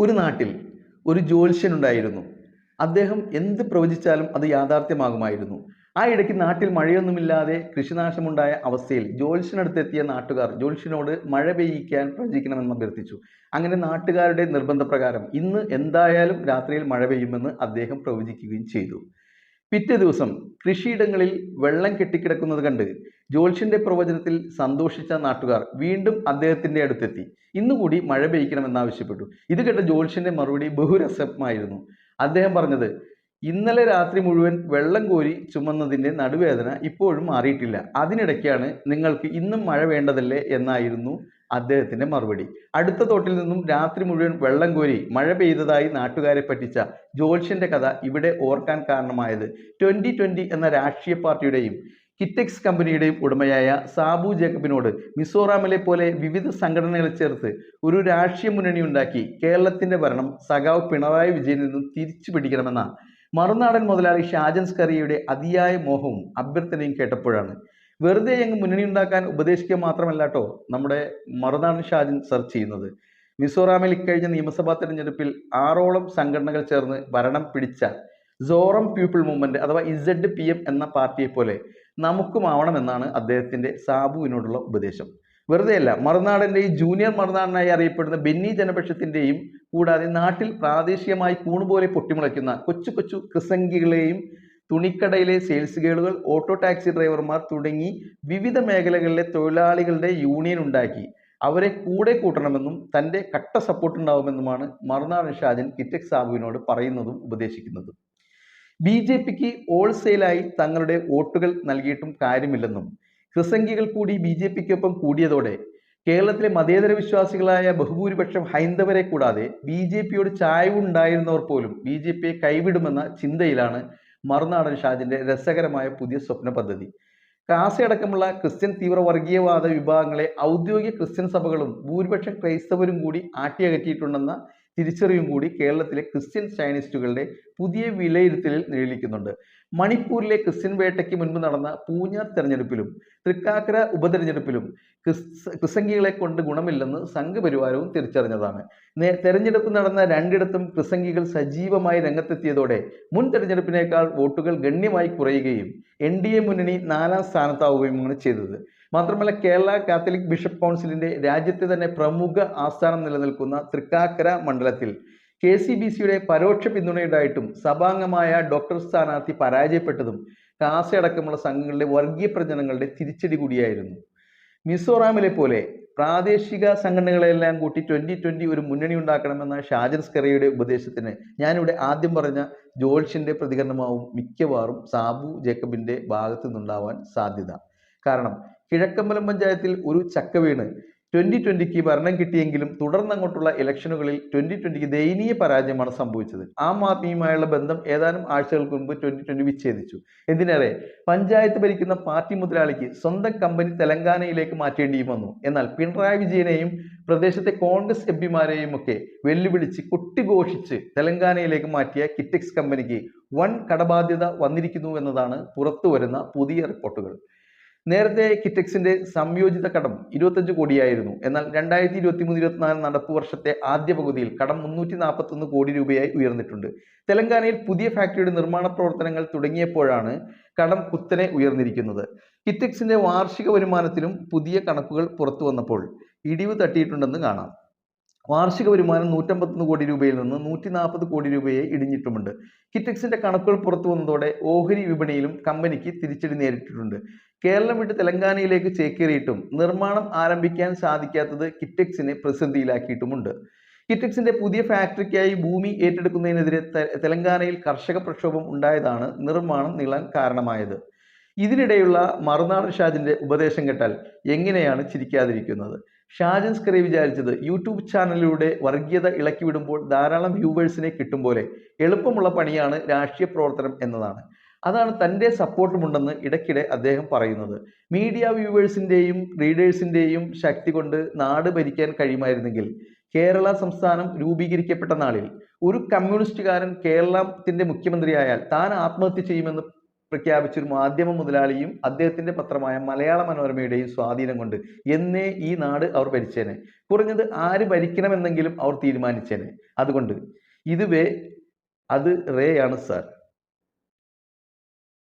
ഒരു നാട്ടിൽ ഒരു ജ്യോത്സ്യനുണ്ടായിരുന്നു. അദ്ദേഹം എന്ത് പ്രവചിച്ചാലും അത് യാഥാർത്ഥ്യമാകുമായിരുന്നു. ആ ഇടയ്ക്ക് നാട്ടിൽ മഴയൊന്നുമില്ലാതെ കൃഷിനാശമുണ്ടായ അവസ്ഥയിൽ ജ്യോത്സ്യനടുത്തെത്തിയ നാട്ടുകാർ ജ്യോത്സ്യനോട് മഴ പെയ്യിക്കാൻ പ്രവചിക്കണമെന്ന് അഭ്യർത്ഥിച്ചു. അങ്ങനെ നാട്ടുകാരുടെ നിർബന്ധപ്രകാരം ഇന്ന് എന്തായാലും രാത്രിയിൽ മഴ പെയ്യുമെന്ന് അദ്ദേഹം പ്രവചിക്കുകയും ചെയ്തു. പിറ്റേ ദിവസം കൃഷിയിടങ്ങളിൽ വെള്ളം കെട്ടിക്കിടക്കുന്നത് കണ്ട് ജ്യോത്സ്യന്റെ പ്രവചനത്തിൽ സന്തോഷിച്ച നാട്ടുകാർ വീണ്ടും അദ്ദേഹത്തിന്റെ അടുത്തെത്തി. ഇന്നുകൂടി മഴ പെയ്ക്കണമെന്നാവശ്യപ്പെട്ടു ഇത് കേട്ട ജോൽഷിന്റെ മറുപടി ബഹുരസമായിരുന്നു. അദ്ദേഹം പറഞ്ഞത് ഇന്നലെ രാത്രി മുഴുവൻ വെള്ളം കോരി ചുമന്നതിന്റെ നടുവേദന ഇപ്പോഴും മാറിയിട്ടില്ല. അതിനിടയ്ക്കാണ് നിങ്ങൾക്ക് ഇന്നും മഴ വേണ്ടതല്ലേ എന്നായിരുന്നു അദ്ദേഹത്തിന്റെ മറുപടി. അടുത്ത തോട്ടിൽ നിന്നും രാത്രി മുഴുവൻ വെള്ളം കോരി മഴ പെയ്തതായി നാട്ടുകാരെ പറ്റിച്ച ജോൽഷ്യന്റെ കഥ ഇവിടെ ഓർക്കാൻ കാരണമായത് ട്വന്റി ട്വന്റി എന്ന രാഷ്ട്രീയ പാർട്ടിയുടെയും കിറ്റെക്സ് കമ്പനിയുടെയും ഉടമയായ സാബു ജേക്കബിനോട് മിസോറാമിലെ പോലെ വിവിധ സംഘടനകളെ ചേർത്ത് ഒരു രാഷ്ട്രീയ മുന്നണി ഉണ്ടാക്കി കേരളത്തിന്റെ ഭരണം സഖാവ് പിണറായി വിജയനിൽ നിന്നും തിരിച്ചു പിടിക്കണമെന്ന മറുനാടൻ മുതലാളി ഷാജൻ സ്കറിയയുടെ അതിയായ മോഹവും അഭ്യർത്ഥനയും കേട്ടപ്പോഴാണ്. വെറുതെ അങ്ങ് മുന്നണി ഉണ്ടാക്കാൻ ഉപദേശിക്കുക മാത്രമല്ല കേട്ടോ നമ്മുടെ മറുനാടൻ ഷാജൻ സെർച്ച് ചെയ്യുന്നത്. മിസോറാമിൽ ഇക്കഴിഞ്ഞ നിയമസഭാ തെരഞ്ഞെടുപ്പിൽ ആറോളം സംഘടനകൾ ചേർന്ന് ഭരണം പിടിച്ച സോറം പീപ്പിൾ മൂവ്മെന്റ് അഥവാ ഇസഡ് പി എം എന്ന പാർട്ടിയെ പോലെ നമുക്കുമാവണമെന്നാണ് അദ്ദേഹത്തിന്റെ സാബുവിനോടുള്ള ഉപദേശം. വെറുതെ വെറുതെയല്ല ഈ ജൂനിയർ മറുനാടനായി അറിയപ്പെടുന്ന ബെന്നി ജനപക്ഷത്തിന്റെയും കൂടാതെ നാട്ടിൽ പ്രാദേശികമായി കൂണുപോലെ പൊട്ടിമുളയ്ക്കുന്ന കൊച്ചു കൊച്ചു കൃസംഗികളെയും തുണിക്കടയിലെ സെയിൽസ് ഗേളുകൾ ഓട്ടോ ടാക്സി ഡ്രൈവർമാർ തുടങ്ങി വിവിധ മേഖലകളിലെ തൊഴിലാളികളുടെ യൂണിയൻ ഉണ്ടാക്കി. അവരെ കൂടെ കൂട്ടണമെന്നും തന്റെ കട്ട സപ്പോർട്ട് ഉണ്ടാവുമെന്നുമാണ് മറുനാടൻ ഷാജൻ കിറ്റക് സാബുവിനോട് പറയുന്നതും ഉപദേശിക്കുന്നതും. ബി ജെ പിക്ക് ഹോൾസെയിലായി തങ്ങളുടെ വോട്ടുകൾ നൽകിയിട്ടും കാര്യമില്ലെന്നും ക്രിസംഖികൾ കൂടി ബി ജെ പിക്കൊപ്പം കൂടിയതോടെ കേരളത്തിലെ മതേതര വിശ്വാസികളായ ബഹുഭൂരിപക്ഷം ഹൈന്ദവരെ കൂടാതെ ബി ജെ പിയോട് ചായവുണ്ടായിരുന്നവർ പോലും ബി ജെ പിയെ കൈവിടുമെന്ന ചിന്തയിലാണ് മറുനാടൻ ഷാജിന്റെ രസകരമായ പുതിയ സ്വപ്ന പദ്ധതി. കാസയടക്കമുള്ള ക്രിസ്ത്യൻ തീവ്രവർഗീയവാദ വിഭാഗങ്ങളെ ഔദ്യോഗിക ക്രിസ്ത്യൻ സഭകളും ഭൂരിപക്ഷം ക്രൈസ്തവരും കൂടി ആട്ടിയകറ്റിയിട്ടുണ്ടെന്ന തിരിച്ചറിവും കൂടി കേരളത്തിലെ ക്രിസ്ത്യൻ സയനിസ്റ്റുകളുടെ പുതിയ വിലയിരുത്തലിൽ നിഴലിക്കുന്നുണ്ട്. മണിപ്പൂരിലെ ക്രിസ്ത്യൻ വേട്ടയ്ക്ക് മുൻപ് നടന്ന പൂഞ്ഞാർ തെരഞ്ഞെടുപ്പിലും തൃക്കാക്കര ഉപതെരഞ്ഞെടുപ്പിലും ക്രിസ് ക്രിസംഗികളെ കൊണ്ട് ഗുണമില്ലെന്ന് സംഘപരിവാരവും തിരിച്ചറിഞ്ഞതാണ്. തെരഞ്ഞെടുപ്പ് നടന്ന രണ്ടിടത്തും ക്രിസംഗികൾ സജീവമായി രംഗത്തെത്തിയതോടെ മുൻ തെരഞ്ഞെടുപ്പിനേക്കാൾ വോട്ടുകൾ ഗണ്യമായി കുറയുകയും എൻ ഡി എ മുന്നണി നാലാം സ്ഥാനത്താവുകയുമാണ് ചെയ്തത്. മാത്രമല്ല കേരള കാത്തലിക് ബിഷപ്പ് കൗൺസിലിന്റെ രാജ്യത്തെ തന്നെ പ്രമുഖ ആസ്ഥാനം നിലനിൽക്കുന്ന തൃക്കാക്കര മണ്ഡലത്തിൽ കെ സി ബി സിയുടെ പരോക്ഷ പിന്തുണയുണ്ടായിട്ടും സഭാംഗമായ ഡോക്ടർ സ്ഥാനാർത്ഥി പരാജയപ്പെട്ടതും കാസയടക്കമുള്ള സംഘങ്ങളുടെ വർഗീയ പ്രചരണങ്ങളുടെ തിരിച്ചടി കൂടിയായിരുന്നു. മിസോറാമിലെ പോലെ പ്രാദേശിക സംഘടനകളെല്ലാം കൂട്ടി ട്വന്റി ട്വന്റി ഒരു മുന്നണി ഉണ്ടാക്കണമെന്ന ഷാജൻ സ്കറിയുടെ ഉപദേശത്തിന് ഞാനിവിടെ ആദ്യം പറഞ്ഞ ജോൾഷിന്റെ പ്രതികരണമാവും മിക്കവാറും സാബു ജേക്കബിന്റെ ഭാഗത്തു നിന്നുണ്ടാവാൻ സാധ്യത. കാരണം കിഴക്കമ്പലം പഞ്ചായത്തിൽ ഒരു ചക്ക വീണ് ട്വന്റി ട്വന്റിക്ക് ഭരണം കിട്ടിയെങ്കിലും തുടർന്നങ്ങോട്ടുള്ള ഇലക്ഷനുകളിൽ ട്വന്റി ട്വന്റിക്ക് ദയനീയ പരാജയമാണ് സംഭവിച്ചത്. ആം ആദ്മിയുമായുള്ള ബന്ധം ഏതാനും ആഴ്ചകൾക്ക് മുമ്പ് ട്വന്റി ട്വന്റി വിച്ഛേദിച്ചു. എന്തിനേറെ? പഞ്ചായത്ത് ഭരിക്കുന്ന പാർട്ടി മുതലാളിക്ക് സ്വന്തം കമ്പനി തെലങ്കാനയിലേക്ക് മാറ്റേണ്ടിയും വന്നു. എന്നാൽ പിണറായി വിജയനെയും പ്രദേശത്തെ കോൺഗ്രസ് എം പിമാരെയും ഒക്കെ വെല്ലുവിളിച്ച് കൊട്ടിഘോഷിച്ച് തെലങ്കാനയിലേക്ക് മാറ്റിയ കിറ്റക്സ് കമ്പനിക്ക് വൻ കടബാധ്യത വന്നിരിക്കുന്നു എന്നതാണ് പുറത്തു വരുന്ന പുതിയ റിപ്പോർട്ടുകൾ. നേരത്തെ കിറ്റക്സിന്റെ സംയോജിത കടം ഇരുപത്തഞ്ച് കോടിയായിരുന്നു. എന്നാൽ രണ്ടായിരത്തി ഇരുപത്തി മൂന്ന് ഇരുപത്തിനാല് നടപ്പ് വർഷത്തെ ആദ്യ പകുതിയിൽ കടം മുന്നൂറ്റി നാൽപ്പത്തൊന്ന് കോടി രൂപയായി ഉയർന്നിട്ടുണ്ട്. തെലങ്കാനയിൽ പുതിയ ഫാക്ടറിയുടെ നിർമ്മാണ പ്രവർത്തനങ്ങൾ തുടങ്ങിയപ്പോഴാണ് കടം കുത്തനെ ഉയർന്നിരിക്കുന്നത്. കിറ്റക്സിന്റെ വാർഷിക വരുമാനത്തിലും പുതിയ കണക്കുകൾ പുറത്തു വന്നപ്പോൾ ഇടിവ് തട്ടിയിട്ടുണ്ടെന്ന് കാണാം. വാർഷിക വരുമാനം നൂറ്റമ്പത്തൊന്ന് കോടി രൂപയിൽ നിന്ന് നൂറ്റി നാൽപ്പത് കോടി രൂപയെ ഇടിഞ്ഞിട്ടുമുണ്ട്. കിറ്റക്സിന്റെ കണക്കുകൾ പുറത്തു വന്നതോടെ ഓഹരി വിപണിയിലും കമ്പനിക്ക് തിരിച്ചടി നേരിട്ടിട്ടുണ്ട്. കേരളം വിട്ട് തെലങ്കാനയിലേക്ക് ചേക്കേറിയിട്ടും നിർമ്മാണം ആരംഭിക്കാൻ സാധിക്കാത്തത് കിറ്റക്സിനെ പ്രതിസന്ധിയിലാക്കിയിട്ടുമുണ്ട്. കിറ്റക്സിന്റെ പുതിയ ഫാക്ടറിക്കായി ഭൂമി ഏറ്റെടുക്കുന്നതിനെതിരെ തെലങ്കാനയിൽ കർഷക പ്രക്ഷോഭം ഉണ്ടായതാണ് നിർമ്മാണം നീളാൻ കാരണമായത്. ഇതിനിടെയുള്ള മറുനാടൻ ഷാജിന്റെ ഉപദേശം കേട്ടാൽ എങ്ങനെയാണ് ചിരിക്കാതിരിക്കുന്നത്? ഷാജൻ സ്കറി വിചാരിച്ചത് യൂട്യൂബ് ചാനലിലൂടെ വർഗീയത ഇളക്കി വിടുമ്പോൾ ധാരാളം വ്യൂവേഴ്സിനെ കിട്ടും പോലെ എളുപ്പമുള്ള പണിയാണ് രാഷ്ട്രീയ പ്രവർത്തനം എന്നതാണ്. അതാണ് തന്റെ സപ്പോർട്ടുമുണ്ടെന്ന് ഇടയ്ക്കിടെ അദ്ദേഹം പറയുന്നത്. മീഡിയ വ്യൂവേഴ്സിന്റെയും റീഡേഴ്സിന്റെയും ശക്തി കൊണ്ട് നാട് ഭരിക്കാൻ കഴിയുമായിരുന്നെങ്കിൽ കേരള സംസ്ഥാനം രൂപീകരിക്കപ്പെട്ട നാളിൽ ഒരു കമ്മ്യൂണിസ്റ്റുകാരൻ കേരളത്തിന്റെ മുഖ്യമന്ത്രിയായാൽ താൻ ആത്മഹത്യ ചെയ്യുമെന്ന് പ്രഖ്യാപിച്ചൊരു മാധ്യമ മുതലാളിയും അദ്ദേഹത്തിന്റെ പത്രമായ മലയാള മനോരമയുടെയും സ്വാധീനം കൊണ്ട് എന്നേ ഈ നാട് അവർ ഭരിച്ചേനെ. കുറഞ്ഞത് ആര് ഭരിക്കണമെന്നെങ്കിലും അവർ തീരുമാനിച്ചേനെ. അതുകൊണ്ട് ഇതുവേ അത് റേ ആണ് സാർ.